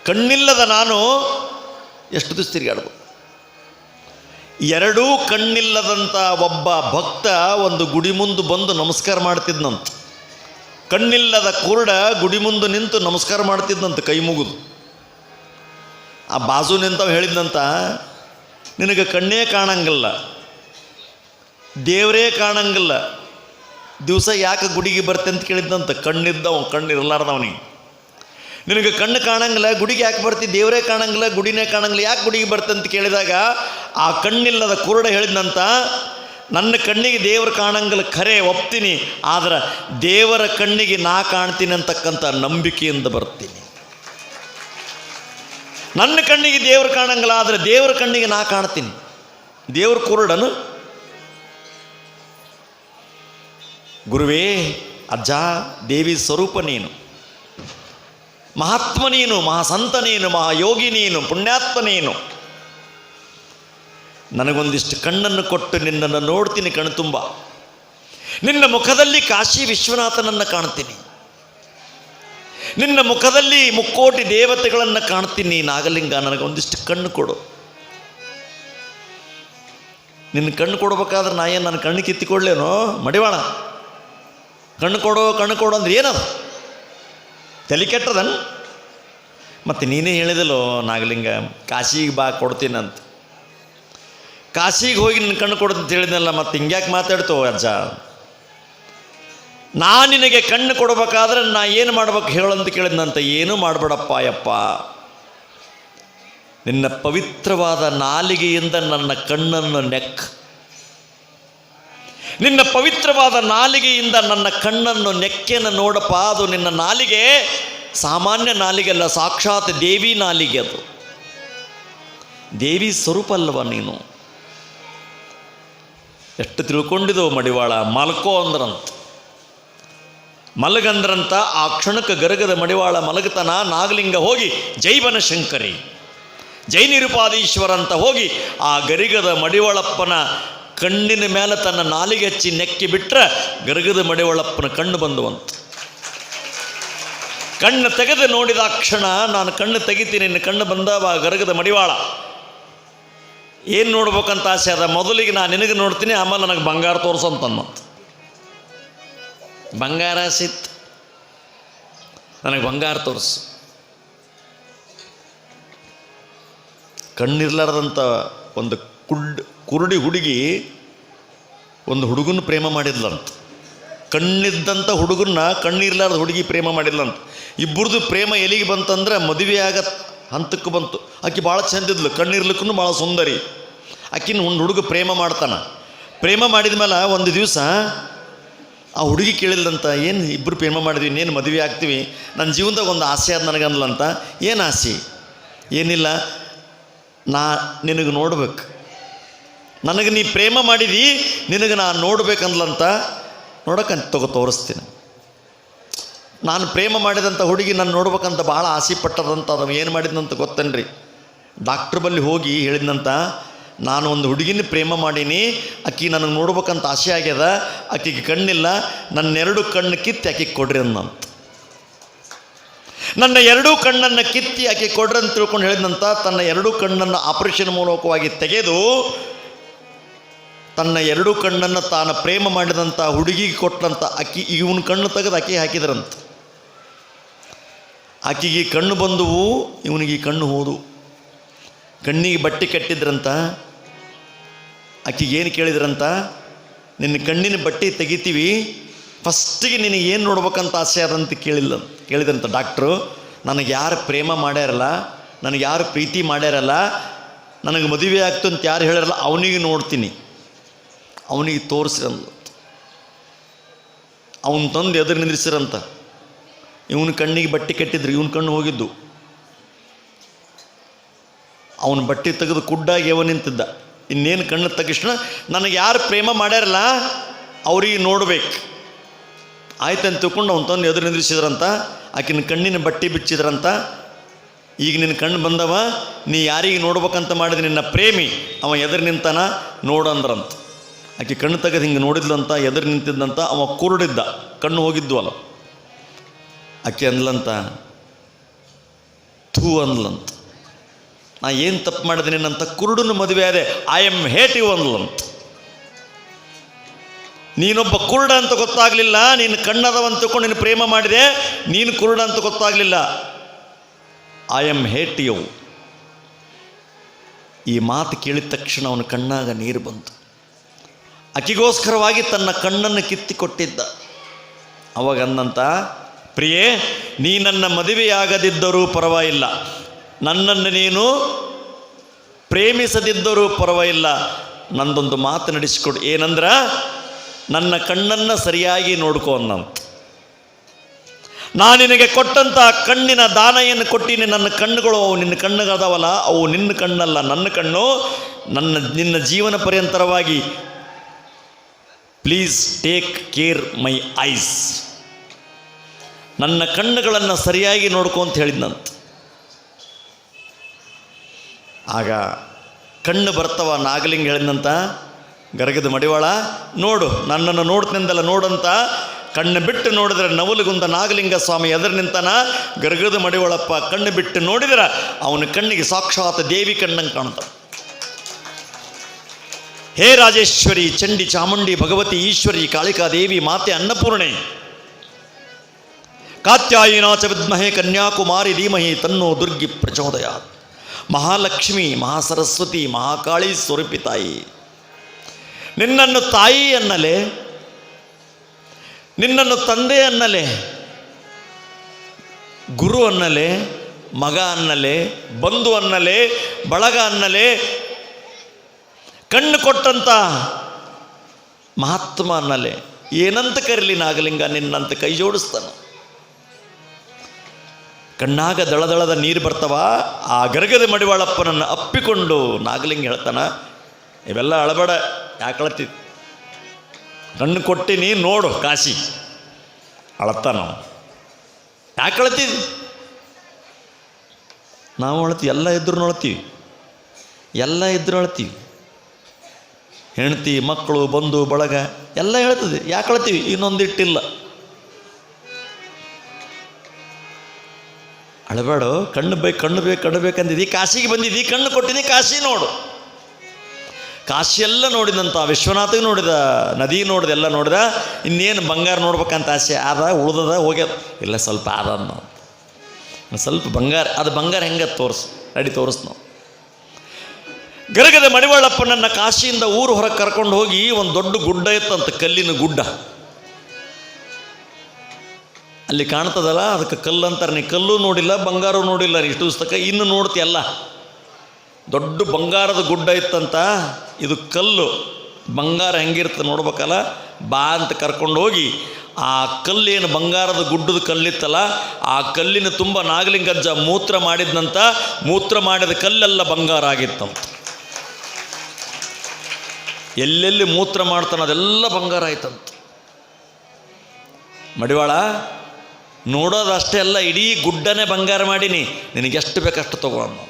ಕಣ್ಣಿಲ್ಲದ ನಾನು ಎಷ್ಟು ದಿವಸ ತಿರುಗಾಡಬೇಕು ಎರಡೂ ಕಣ್ಣಿಲ್ಲದಂಥ ಒಬ್ಬ ಭಕ್ತ ಒಂದು ಗುಡಿ ಮುಂದೆ ಬಂದು ನಮಸ್ಕಾರ ಮಾಡ್ತಿದ್ನಂತ. ಕಣ್ಣಿಲ್ಲದ ಕುರುಡ ಗುಡಿ ಮುಂದೆ ನಿಂತು ನಮಸ್ಕಾರ ಮಾಡ್ತಿದ್ನಂತ ಕೈ ಮುಗಿದು. ಆ ಬಾಜು ನಿಂತವ ಹೇಳಿದ್ನಂತ, ನಿನಗೆ ಕಣ್ಣೇ ಕಾಣಂಗಿಲ್ಲ, ದೇವರೇ ಕಾಣಂಗಿಲ್ಲ, ದಿವಸ ಯಾಕೆ ಗುಡಿಗೆ ಬರ್ತೆ ಅಂತ ಕೇಳಿದ್ದಂತ ಕಣ್ಣಿದ್ದವ ಕಣ್ಣಿರಲಾರ್ದವನಿಗೆ ನಿನಗೆ ಕಣ್ಣು ಕಾಣಂಗಿಲ್ಲ, ಗುಡಿಗೆ ಯಾಕೆ ಬರ್ತಿ, ದೇವರೇ ಕಾಣಂಗಿಲ್ಲ, ಗುಡಿನೇ ಕಾಣಂಗಿಲ್ಲ, ಯಾಕೆ ಗುಡಿಗೆ ಬರ್ತೆ ಅಂತ ಕೇಳಿದಾಗ, ಆ ಕಣ್ಣಿಲ್ಲದ ಕುರುಡ ಹೇಳಿದ್ನಂತ, ನನ್ನ ಕಣ್ಣಿಗೆ ದೇವರು ಕಾಣಂಗಿಲ್ಲ, ಖರೆ ಒಪ್ತೀನಿ, ಆದ್ರೆ ದೇವರ ಕಣ್ಣಿಗೆ ನಾ ಕಾಣ್ತೀನಿ ಅಂತಕ್ಕಂಥ ನಂಬಿಕೆಯಿಂದ ಬರ್ತೀನಿ. ನನ್ನ ಕಣ್ಣಿಗೆ ದೇವರು ಕಾಣಂಗಿಲ್ಲ, ಆದರೆ ದೇವರ ಕಣ್ಣಿಗೆ ನಾ ಕಾಣ್ತೀನಿ. ದೇವ್ರ ಕುರುಡನು ಗುರುವೇ, ಅಜ್ಜ, ದೇವಿ ಸ್ವರೂಪ ನೀನು. ಮಹಾತ್ಮ ನೀನು, ಮಹಾಸಂತ ನೀನು, ಮಹಾಯೋಗಿ ನೀನು, ಪುಣ್ಯಾತ್ಮ ನೀನು. ನನಗೊಂದಿಷ್ಟು ಕಣ್ಣನ್ನು ಕೊಟ್ಟು ನಿನ್ನನ್ನು ನೋಡ್ತೀನಿ ಕಣ್ತುಂಬ ನಿನ್ನ ಮುಖದಲ್ಲಿ ಕಾಶಿ ವಿಶ್ವನಾಥನನ್ನು ಕಾಣ್ತೀನಿ. ನಿನ್ನ ಮುಖದಲ್ಲಿ ಮುಕ್ಕೋಟಿ ದೇವತೆಗಳನ್ನು ಕಾಣ್ತೀನಿ ನಾಗಲಿಂಗ ನನಗೊಂದಿಷ್ಟು ಕಣ್ಣು ಕೊಡು. ನಿನ್ನ ಕಣ್ಣು ಕೊಡ್ಬೇಕಾದ್ರೆ ನಾ ಏನು ನನ್ನ ಕಣ್ಣು ಕಿತ್ತಿಕೊಳ್ಳೇನೋ? ಮಡಿವಾಳ. ಕಣ್ಣು ಕೊಡೋ, ಕಣ್ಣು ಕೊಡು ಅಂದ್ರೆ ಏನದು? ತಲೆ ಕೆಟ್ಟದನ್? ಮತ್ತು ನೀನೇ ಹೇಳಿದಲ್ಲೋ ನಾಗಲಿಂಗ, ಕಾಶಿಗೆ ಬಾ ಕೊಡ್ತೀನಂತ ಕಾಶಿಗೆ ಹೋಗಿ ನಿನ್ನ ಕಣ್ಣು ಕೊಡು ಅಂತ ಹೇಳಿದ್ನಲ್ಲ, ಮತ್ತೆ ಹಿಂಗ್ಯಾಕೆ ಮಾತಾಡ್ತೋ ಅಜ್ಜ? ನಾ ನಿನಗೆ ಕಣ್ಣು ಕೊಡಬೇಕಾದ್ರೆ ನಾ ಏನು ಮಾಡ್ಬೇಕು ಹೇಳಂತ ಕೇಳಿದ್ನಂತ, ಏನು ಮಾಡಬೇಡಪ್ಪ ಯಪ್ಪ ನಿನ್ನ ಪವಿತ್ರವಾದ ನಾಲಿಗೆಯಿಂದ ನನ್ನ ಕಣ್ಣನ್ನು ನೆಕ್. ನಿನ್ನ ಪವಿತ್ರವಾದ ನಾಲಿಗೆಯಿಂದ ನನ್ನ ಕಣ್ಣನ್ನು ನೆಕ್ಕೆಯನ್ನು ನೋಡಪ್ಪ. ಅದು ನಿನ್ನ ನಾಲಿಗೆ ಸಾಮಾನ್ಯ ನಾಲಿಗೆ ಅಲ್ಲ, ಸಾಕ್ಷಾತ್ ದೇವಿ ನಾಲಿಗೆ ಅದು. ದೇವಿ ಸ್ವರೂಪ ಅಲ್ವ ನೀನು? ಎಷ್ಟು ತಿಳ್ಕೊಂಡಿದ್ದವು ಮಡಿವಾಳ, ಮಲ್ಕೋ ಅಂದ್ರಂತ. ಮಲಗಂದ್ರಂತ ಆ ಕ್ಷಣಕ್ಕೆ ಗರಗದ ಮಡಿವಾಳ ಮಲಗತನ ನಾಗಲಿಂಗ ಹೋಗಿ ಜೈವನ ಶಂಕರಿ ಜೈನಿರುಪಾದೀಶ್ವರ ಅಂತ ಹೋಗಿ ಆ ಗರಿಗದ ಮಡಿವಳಪ್ಪನ ಕಣ್ಣಿನ ಮೇಲೆ ತನ್ನ ನಾಲಿಗೆ ಹಚ್ಚಿ ನೆಕ್ಕಿ ಬಿಟ್ರೆ ಗರಗದ ಮಡಿವಳಪ್ಪನ ಕಣ್ಣು ಬಂದುವಂತ. ಕಣ್ಣು ತೆಗೆದು ನೋಡಿದ ಕ್ಷಣ ನಾನು ಕಣ್ಣು ತೆಗಿತೀನಿ, ನಿನ್ನ ಕಣ್ಣು ಬಂದವ ಗರಗದ ಮಡಿವಾಳ. ಏನು ನೋಡ್ಬೇಕಂತ ಆಸೆ ಅದ? ಮೊದಲಿಗೆ ನಾನು ನಿನಗೆ ನೋಡ್ತೀನಿ, ಆಮೇಲೆ ನನಗೆ ಬಂಗಾರ ತೋರಿಸು ಅಂತನ್ನಂತ ಬಂಗಾರ ಸಿತ್. ನನಗೆ ಬಂಗಾರ ತೋರಿಸು. ಕಣ್ಣಿರ್ಲಾರ್ದಂಥ ಒಂದು ಕುಡ್ ಕುರುಡಿ ಹುಡುಗಿ ಒಂದು ಹುಡುಗನ ಪ್ರೇಮ ಮಾಡಿದ್ಲಂತ. ಕಣ್ಣಿದ್ದಂಥ ಹುಡುಗನ್ನ ಕಣ್ಣಿರ್ಲಾರ್ದ ಹುಡುಗಿ ಪ್ರೇಮ ಮಾಡಿದ್ಲಂತ. ಇಬ್ಬರದು ಪ್ರೇಮ ಎಲ್ಲಿಗೆ ಬಂತಂದ್ರೆ ಮದುವೆ ಆಗ ಹಂತಕ್ಕೆ ಬಂತು. ಆಕೆ ಭಾಳ ಚಂದಿದ್ಲು ಕಣ್ಣಿರ್ಲಿಕ್ಕೂ ಭಾಳ ಸುಂದರಿ. ಆಕಿನ ಒಂದು ಹುಡುಗ ಪ್ರೇಮ ಮಾಡ್ತಾನ. ಪ್ರೇಮ ಮಾಡಿದ ಮೇಲೆ ಒಂದು ದಿವಸ ಆ ಹುಡುಗಿ ಕೇಳಿಲ್ಲಂತ ಏನು ಇಬ್ಬರು ಪ್ರೇಮ ಮಾಡಿದ್ವಿ, ಇನ್ನೇನು ಮದುವೆ ಆಗ್ತೀವಿ? ನನ್ನ ಜೀವನದಾಗ ಒಂದು ಆಸೆ ಆದ ನನಗನ್ಲಂತ. ಏನು ಆಸೆ? ಏನಿಲ್ಲ. ನಾ, ನಿನಗೆ ನೋಡ್ಬೇಕು. ನನಗೆ ನೀ ಪ್ರೇಮ ಮಾಡಿದಿ, ನಿನಗೆ ನಾನು ನೋಡ್ಬೇಕಂದ್ಲಂತ ನೋಡೋಕೆ ತಗೋ, ತೋರಿಸ್ತೀನಿ. ನಾನು ಪ್ರೇಮ ಮಾಡಿದಂಥ ಹುಡುಗಿ ನಾನು ನೋಡ್ಬೇಕಂತ ಭಾಳ ಆಸೆ ಪಟ್ಟದಂತ ಅದು ಏನು ಮಾಡಿದ್ನಂತ ಗೊತ್ತನ್ರಿ? ಡಾಕ್ಟ್ರ್ ಬಳಿ ಹೋಗಿ ಹೇಳಿದ್ನಂತ ನಾನು ಒಂದು ಹುಡುಗಿನ ಪ್ರೇಮ ಮಾಡೀನಿ, ಆಕಿ ನನಗೆ ನೋಡ್ಬೇಕಂತ ಆಸೆ ಆಗ್ಯದ, ಆಕಿಗೆ ಕಣ್ಣಿಲ್ಲ ನನ್ನ ಎರಡು ಕಣ್ಣು ಕಿತ್ತಿ ಆಕಿಗೆ ಕೊಡ್ರಿ ಅಂದಂತ ನನ್ನ ಎರಡೂ ಕಣ್ಣನ್ನು ಕಿತ್ತಿ ಆಕೆ ಕೊಡ್ರಿ ಅಂತ ತಿಳ್ಕೊಂಡು ಹೇಳಿದಂತ ತನ್ನ ಎರಡೂ ಕಣ್ಣನ್ನು ಆಪರೇಷನ್ ಮೂಲಕವಾಗಿ ತೆಗೆದು, ತನ್ನ ಎರಡು ಕಣ್ಣನ್ನು ತಾನು ಪ್ರೇಮ ಮಾಡಿದಂಥ ಹುಡುಗಿಗೆ ಕೊಟ್ಟಂತ ಅಕ್ಕಿ ಇವನ ಕಣ್ಣು ತೆಗೆದು ಅಕ್ಕಿ ಹಾಕಿದ್ರಂತ. ಆಕೆಗೆ ಕಣ್ಣು ಬಂದುವು, ಇವನಿಗೆ ಕಣ್ಣು ಹೋದು. ಕಣ್ಣಿಗೆ ಬಟ್ಟೆ ಕಟ್ಟಿದ್ರಂತ ಆಕಿಗೆ ಏನು ಕೇಳಿದ್ರಂತ, ನಿನ್ನ ಕಣ್ಣಿನ ಬಟ್ಟೆ ತೆಗಿತೀವಿ, ಫಸ್ಟಿಗೆ ನಿನಗೆ ಏನು ನೋಡ್ಬೇಕಂತ ಆಸೆ ಅದಂತ ಕೇಳಿಲ್ಲ, ಕೇಳಿದ್ರಂತ ಡಾಕ್ಟ್ರು. ನನಗೆ ಯಾರು ಪ್ರೇಮ ಮಾಡ್ಯಾರಲ್ಲ, ನನಗೆ ಯಾರು ಪ್ರೀತಿ ಮಾಡ್ಯಾರಲ್ಲ, ನನಗೆ ಮದುವೆ ಆಗ್ತು ಅಂತ ಯಾರು ಹೇಳ್ಯಾರಲ್ಲ, ಅವನಿಗೆ ನೋಡ್ತೀನಿ. ಅವನಿಗೆ ತೋರಿಸ್ರಂತ. ಅವನು ತಂದು ಎದುರು ನಿಂದ್ರಿಸಿರಂತ. ಇವನ ಕಣ್ಣಿಗೆ ಬಟ್ಟೆ ಕಟ್ಟಿದ್ರು, ಇವನ ಕಣ್ಣು ಹೋಗಿದ್ದು. ಅವನ ಬಟ್ಟೆ ತೆಗೆದು ಕುಡ್ಡಾಗಿ ಅವ ನಿಂತಿದ್ದ. ಇನ್ನೇನು ಕಣ್ಣು ತಕ್ಷಣ ನನಗೆ ಯಾರು ಪ್ರೇಮ ಮಾಡ್ಯಾರಲ್ಲ, ಅವ್ರಿಗೆ ನೋಡ್ಬೇಕು. ಆಯ್ತು ಅಂತ ತಿಳ್ಕೊಂಡು ಅವ್ನು ತಂದು ಎದುರು ನಿಂದ್ರಿಸಿದ್ರಂತ, ಆಕಿನ ಕಣ್ಣಿನ ಬಟ್ಟೆ ಬಿಚ್ಚಿದ್ರಂತ, ಈಗ ನಿನ್ನ ಕಣ್ಣು ಬಂದವ, ನೀ ಯಾರಿಗೆ ನೋಡ್ಬೇಕಂತ ಮಾಡಿದ ನಿನ್ನ ಪ್ರೇಮಿ, ಅವ ಎದುರು ನಿಂತಾನ, ನೋಡಂದ್ರಂತ. ಆಕೆ ಕಣ್ಣು ತೆಗೆದು ಹಿಂಗೆ ನೋಡಿದ್ಲಂತ, ಎದುರು ನಿಂತಿದ್ದಂತ, ಅವ ಕುರುಡಿದ್ದ. ಕಣ್ಣು ಹೋಗಿದ್ವು ಅಲ್ಲ ಆಕೆ ಅಂದ್ಲಂತ, ಥೂ ಅಂದ್ಲಂತ. ನಾ ಏನು ತಪ್ಪು ಮಾಡಿದೆ ಅಂತ ಕುರುಡನ ಮದುವೆ ಆದೆ ಐ ಎಂ ಹೇಟ್ ಯು ಅಂತ. ನೀನೊಬ್ಬ ಕುರುಡ ಅಂತ ಗೊತ್ತಾಗಲಿಲ್ಲ, ನೀನು ಕಣ್ಣದವಂತ ತಿಳ್ಕೊಂಡು ನೀನು ಪ್ರೇಮ ಮಾಡಿದೆ, ನೀನು ಕುರುಡ ಅಂತ ಗೊತ್ತಾಗಲಿಲ್ಲ. ಐ ಎಂ ಹೇಟ್ ಯು ಈ ಮಾತು ಕೇಳಿದ ತಕ್ಷಣ ಅವನ ಕಣ್ಣಾಗ ನೀರು ಬಂತು. ಅಕಿಗೋಸ್ಕರವಾಗಿ ತನ್ನ ಕಣ್ಣನ್ನು ಕಿತ್ತಿ ಕೊಟ್ಟಿದ್ದ ಅವಾಗ ಅಂದಂತ, ಪ್ರಿಯೇ, ನೀ ನನ್ನ ಮದುವೆಯಾಗದಿದ್ದರೂ ಪರವಾಗಿಲ್ಲ. ನನ್ನನ್ನು ನೀನು ಪ್ರೇಮಿಸದಿದ್ದರೂ ಪರವಾಗಿಲ್ಲ. ನಂದೊಂದು ಮಾತು ನಡೆಸಿಕೊಡು. ಏನಂದ್ರೆ, ನನ್ನ ಕಣ್ಣನ್ನು ಸರಿಯಾಗಿ ನೋಡ್ಕೊ ಅನ್ನಂತ ನಾನು ನಿನಗೆ ಕೊಟ್ಟಂಥ ಕಣ್ಣಿನ ದಾನೆಯನ್ನು ಕೊಟ್ಟಿನಿ. ನನ್ನ ಕಣ್ಣುಗಳು ಅವು ನಿನ್ನ ಕಣ್ಣುಗಳದಾವಲ್ಲ, ಅವು ನಿನ್ನ ಕಣ್ಣಲ್ಲ, ನನ್ನ ಕಣ್ಣು ನನ್ನ, ನಿನ್ನ ಜೀವನ ಪರ್ಯಂತರವಾಗಿ. Please take care my eyes ನನ್ನ ಕಣ್ಣುಗಳನ್ನು ಸರಿಯಾಗಿ ನೋಡ್ಕೊ ಅಂತ ಹೇಳಿದ್ನಂತ ಆಗ ಕಣ್ಣು ಬರ್ತವ ನಾಗಲಿಂಗ ಹೇಳಿದಂತ ಗರಗದ ಮಡಿವಾಳ, ನೋಡು, ನನ್ನನ್ನು ನೋಡ್ತಿಂದಲ್ಲ, ನೋಡಂತ. ಕಣ್ಣು ಬಿಟ್ಟು ನೋಡಿದ್ರೆ ನವಲುಗುಂದ ನಾಗಲಿಂಗ ಸ್ವಾಮಿ ಎದುರು ನಿಂತಾನ. ಗರಗದ ಮಡಿವಾಳಪ್ಪ, ಕಣ್ಣು ಬಿಟ್ಟು ನೋಡಿದ್ರೆ ಅವನ ಕಣ್ಣಿಗೆ ಸಾಕ್ಷಾತ್ ದೇವಿ ಕಣ್ಣಂಗೆ ಕಾಣ್ತಾವ ಹೇ ರಾಜೇಶ್ವರಿ, ಚಂಡಿ ಚಾಮುಂಡಿ, ಭಗವತಿ ಈಶ್ವರಿ ಕಾಳಿಕಾ ದೇವಿ ಮಾತೆ ಅನ್ನಪೂರ್ಣೆ ಕಾತ್ಯಾಯಿನಾಚ ವಿದ್ಮಹೇ ಕನ್ಯಾಕುಮಾರಿ, ಧೀಮಹಿ ತನ್ನೋ ದುರ್ಗಿ ಪ್ರಚೋದಯಾತ್. ಮಹಾಲಕ್ಷ್ಮಿ, ಮಹಾಸರಸ್ವತಿ, ಮಹಾಕಾಳಿ ಸ್ವರೂಪಿ ತಾಯಿ. ನಿನ್ನನ್ನು ತಾಯಿ ಅನ್ನಲೆ, ನಿನ್ನನ್ನು ತಂದೆ ಅನ್ನಲೆ, ಗುರು ಅನ್ನಲೆ, ಮಗ ಅನ್ನಲೆ, ಬಂಧು ಅನ್ನಲೆ, ಬಳಗ ಅನ್ನಲೆ, ಕಣ್ಣು ಕೊಟ್ಟಂತ ಮಹಾತ್ಮ ಅನ್ನಲೆ. ಏನಂತ ಕರೀಲಿ ನಾಗಲಿಂಗ ನಿನ್ನಂತ ಕೈ ಜೋಡಿಸ್ತಾನ. ಕಣ್ಣಾಗ ದಳದಳದ ನೀರು ಬರ್ತವ, ಆ ಗರಗದ ಮಡಿವಾಳಪ್ಪನನ್ನು ಅಪ್ಪಿಕೊಂಡು ನಾಗಲಿಂಗ ಹೇಳ್ತಾನ, ಇವೆಲ್ಲ ಅಳಬೇಡ, ಯಾಕಳತಿ? ಕಣ್ಣು ಕೊಟ್ಟಿನಿ ನೋಡು, ಕಾಶಿ. ಅಳತ್ತಾನ ನಾವು ಯಾಕೆ ಅಳತೀವಿ ನಾವು ಅಳ್ತೀವಿ ಎಲ್ಲ ಇದ್ರು ಅಳ್ತೀವಿ ಎಲ್ಲ ಇದ್ರು ಅಳ್ತೀವಿ ಹೆಂಡ್ತಿ, ಮಕ್ಕಳು, ಬಂಧು, ಬಳಗ, ಎಲ್ಲ ಹೇಳ್ತದೆ ಯಾಕೆ ಅಳ್ತೀವಿ ಇನ್ನೊಂದಿಟ್ಟಿಲ್ಲ. ಅಳಬೇಡ, ಕಣ್ಣು ಬೇಕು ಕಣ್ಣು ಬೇಕು ಕಣ್ಣು ಬೇಕಂದಿದ್ದೀ ಕಾಶಿಗೆ ಬಂದಿದ್ದಿ ಕಣ್ಣು ಕೊಟ್ಟಿದ್ದೀನಿ ಕಾಶಿ ನೋಡು. ಕಾಶಿಯೆಲ್ಲ ನೋಡಿದಂಥ ವಿಶ್ವನಾಥಗೆ ನೋಡಿದ, ನದಿ ನೋಡಿದ, ಎಲ್ಲ ನೋಡಿದ, ಇನ್ನೇನು ಬಂಗಾರ ನೋಡ್ಬೇಕಂತ ಆಸೆ. ಆದ, ಉಳ್ದದ, ಹೋಗ್ಯದ. ಇಲ್ಲ, ಸ್ವಲ್ಪ ಆದ ನಾವು ಸ್ವಲ್ಪ ಬಂಗಾರ, ಅದು ಬಂಗಾರ ಹೆಂಗೆ ತೋರಿಸು, ನಡಿ ತೋರಿಸ್ ನಾವು ಗರಗದ ಮಡಿವಾಳಪ್ಪನನ್ನು ಕಾಶಿಯಿಂದ ಊರು ಹೊರಗೆ ಕರ್ಕೊಂಡು ಹೋಗಿ, ಒಂದು ದೊಡ್ಡ ಗುಡ್ಡ ಇತ್ತಂತ, ಕಲ್ಲಿನ ಗುಡ್ಡ. ಅಲ್ಲಿ ಕಾಣ್ತದಲ್ಲ? ಅದಕ್ಕೆ ಕಲ್ಲು ಅಂತಾರೆ. ನೀ ಕಲ್ಲು ನೋಡಿಲ್ಲ, ಬಂಗಾರ ನೋಡಿಲ್ಲ, ನೀ ಇಷ್ಟು ಪುಸ್ತಕ ಇನ್ನು ನೋಡ್ತಿಯಲ್ಲ ದೊಡ್ಡ ಬಂಗಾರದ ಗುಡ್ಡ ಇತ್ತಂತ, ಇದು ಕಲ್ಲು. ಬಂಗಾರ ಹೆಂಗಿರುತ್ತೆ ನೋಡ್ಬೇಕಲ್ಲ? ಬಾ ಅಂತ ಕರ್ಕೊಂಡು ಹೋಗಿ, ಆ ಕಲ್ಲೇನು ಬಂಗಾರದ ಗುಡ್ಡದ ಕಲ್ಲಿತ್ತಲ್ಲ, ಆ ಕಲ್ಲಿನ ತುಂಬ ನಾಗಲಿಂಗಜ್ಜ ಮೂತ್ರ ಮಾಡಿದ್ನಂತ, ಮೂತ್ರ ಮಾಡಿದ ಕಲ್ಲೆಲ್ಲ ಬಂಗಾರ ಆಗಿತ್ತಂತ ಎಲ್ಲೆಲ್ಲಿ ಮೂತ್ರ ಮಾಡ್ತಾನೆ ಅದೆಲ್ಲ ಬಂಗಾರ ಆಯ್ತಂತ. ಮಡಿವಾಳ ನೋಡೋದಷ್ಟೇ ಅಲ್ಲ ಇಡೀ ಗುಡ್ಡನೇ ಬಂಗಾರ ಮಾಡೀನಿ. ನಿನಗೆಷ್ಟು ಬೇಕಷ್ಟು ತಗೋ ಅನ್ನೋ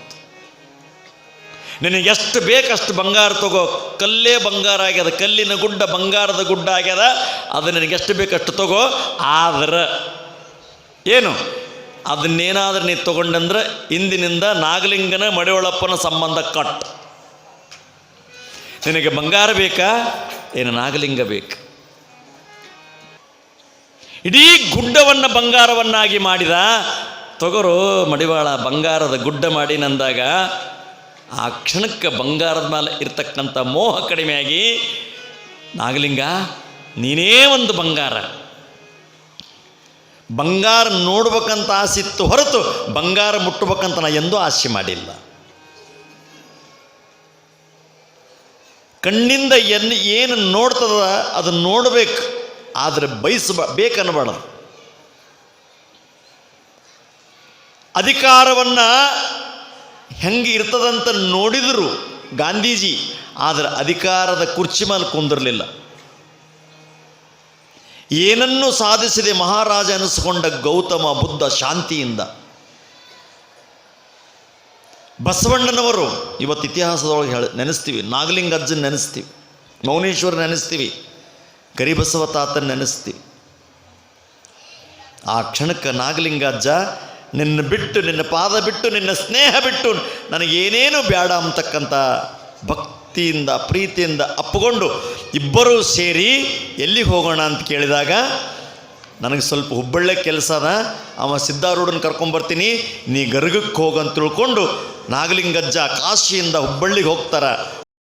ನಿನಗೆಷ್ಟು ಬೇಕಷ್ಟು ಬಂಗಾರ ತಗೋ. ಕಲ್ಲೇ ಬಂಗಾರ ಆಗ್ಯದ, ಕಲ್ಲಿನ ಗುಡ್ಡ ಬಂಗಾರದ ಗುಡ್ಡ ಆಗ್ಯದ, ಅದು ನಿನಗೆಷ್ಟು ಬೇಕಷ್ಟು ತಗೋ. ಆದ್ರೆ ಏನು? ಅದನ್ನೇನಾದ್ರೂ ನೀ ತಗೊಂಡಂದ್ರೆ ಇಂದಿನಿಂದ ನಾಗಲಿಂಗನ ಮಡಿಯೊಳಪ್ಪನ ಸಂಬಂಧ ಕಟ್. ನಿನಗೆ ಬಂಗಾರ ಬೇಕಾ? ಏನು ನಾಗಲಿಂಗ ಬೇಕು? ಇಡೀ ಗುಡ್ಡವನ್ನು ಬಂಗಾರವನ್ನಾಗಿ ಮಾಡಿದ, ತೊಗರು ಮಡಿವಾಳ, ಬಂಗಾರದ ಗುಡ್ಡ ಮಾಡಿ ನಂದಾಗ, ಆ ಕ್ಷಣಕ್ಕೆ ಬಂಗಾರದ ಮೇಲೆ ಇರ್ತಕ್ಕಂಥ ಮೋಹ ಕಡಿಮೆಯಾಗಿ ನಾಗಲಿಂಗ, ನೀನೇ ಒಂದು ಬಂಗಾರ. ಬಂಗಾರ ನೋಡ್ಬೇಕಂತ ಆಸಿತ್ತು ಹೊರತು ಬಂಗಾರ ಮುಟ್ಟಬೇಕಂತ ನಾ ಎಂದೂ ಆಸೆ ಮಾಡಿಲ್ಲ. ಕಣ್ಣಿಂದ ಎನ್ ಏನು ನೋಡ್ತದ, ಅದನ್ನು ನೋಡಬೇಕು. ಆದರೆ ಬಯಸಬ ಬೇಕನ್ನಬಾರ್ದು ಅಧಿಕಾರವನ್ನು ಹೆಂಗೆ ಇರ್ತದಂತ ನೋಡಿದರು ಗಾಂಧೀಜಿ, ಆದರೆ ಅಧಿಕಾರದ ಕುರ್ಚಿ ಮೇಲೆ ಕುಂದಿರಲಿಲ್ಲ. ಏನನ್ನು ಸಾಧಿಸಿದೆ ಮಹಾರಾಜ ಅನಿಸಿಕೊಂಡ ಗೌತಮ ಬುದ್ಧ ಶಾಂತಿಯಿಂದ. ಬಸವಣ್ಣನವರು, ಇವತ್ತು ಇತಿಹಾಸದೊಳಗೆ ಹೇಳಿ ನೆನೆಸ್ತೀವಿ, ನಾಗಲಿಂಗಜ್ಜನ ನೆನೆಸ್ತೀವಿ ಮೌನೇಶ್ವರ ನೆನೆಸ್ತೀವಿ. ಕರಿಬಸವ ತಾತ ನೆನೆಸ್ತಿ. ಆ ಕ್ಷಣಕ್ಕೆ ನಾಗಲಿಂಗಜ್ಜ, ನಿನ್ನ ಬಿಟ್ಟು, ನಿನ್ನ ಪಾದ ಬಿಟ್ಟು, ನಿನ್ನ ಸ್ನೇಹ ಬಿಟ್ಟು, ನನಗೇನೇನು ಬೇಡ ಅಂತಕ್ಕಂಥ ಭಕ್ತಿಯಿಂದ, ಪ್ರೀತಿಯಿಂದ ಅಪ್ಪುಕೊಂಡು ಇಬ್ಬರೂ ಸೇರಿ ಎಲ್ಲಿಗೆ ಹೋಗೋಣ ಅಂತ ಕೇಳಿದಾಗ, ನನಗೆ ಸ್ವಲ್ಪ ಹುಬ್ಬಳ್ಳೆ ಕೆಲಸನ ಅವ ಸಿದ್ಧಾರೂಢನ ಕರ್ಕೊಂಬರ್ತೀನಿ ನೀ ಗರ್ಗಕ್ಕೆ ಹೋಗಂತ ತಿಳ್ಕೊಂಡು ನಾಗಲಿಂಗಜ್ಜ ಕಾಶಿಯಿಂದ ಹುಬ್ಬಳ್ಳಿಗೆ ಹೋಗ್ತಾರ.